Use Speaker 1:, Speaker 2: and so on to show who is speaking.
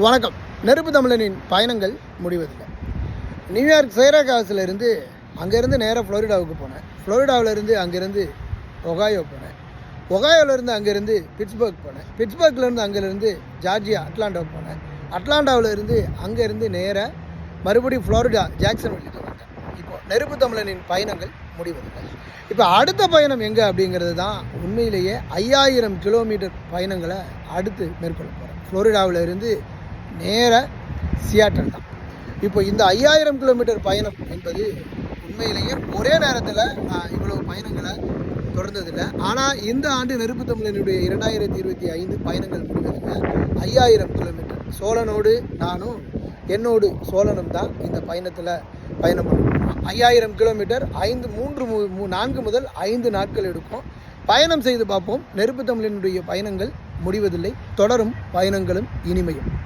Speaker 1: வணக்கம். நெருப்பு தமிழனின் பயணங்கள் முடிவதில்லை. நியூயார்க் சைராகாஸில் அங்கேருந்து நேராக ஃப்ளோரிடாவுக்கு போனேன். ஃப்ளோரிடாவிலேருந்து அங்கேருந்து ஒகாயோ போனேன். ஒகாயோவிலேருந்து அங்கேருந்து பிட்ஸ்பர்க் போனேன். பிட்ஸ்பர்க்லேருந்து அங்கேருந்து ஜார்ஜியா அட்லாண்டா போனேன். அட்லாண்டாவிலேருந்து அங்கேருந்து நேராக மறுபடியும் ஃப்ளோரிடா ஜாக்சன் வெளிக்கு வந்தேன். இப்போ நெருப்பு தமிழனின் பயணங்கள் முடிவதில்லை. இப்போ அடுத்த பயணம் எங்கே அப்படிங்கிறது தான் உண்மையிலேயே ஐயாயிரம் கிலோமீட்டர் பயணங்களை அடுத்து மேற்கொள்ள போகிறேன் ஃப்ளோரிடாவில் நேராக நேர சியாட்டல் தான். இப்போ இந்த ஐயாயிரம் கிலோமீட்டர் பயணம் என்பது உண்மையிலேயே ஒரே நேரத்தில் நான் இவ்வளவு பயணங்களை தொடர்ந்ததில்லை. ஆனால் இந்த ஆண்டு நெருப்பு தமிழனுடைய இரண்டாயிரத்தி இருபத்தி ஐந்து பயணங்கள் முடிவதில் ஐயாயிரம் கிலோமீட்டர் சோழனோடு நானும் என்னோடு சோழனும் தான் இந்த பயணத்தில் பயணம் பண்ணுவோம் ஐயாயிரம் கிலோமீட்டர் ஐந்து மூன்று மு- மு- நான்கு முதல் ஐந்து நாட்கள் எடுக்கும். பயணம் செய்து பார்ப்போம். நெருப்பு தமிழனுடைய பயணங்கள் முடிவதில்லை. தொடரும் பயணங்களும் இனிமையும்.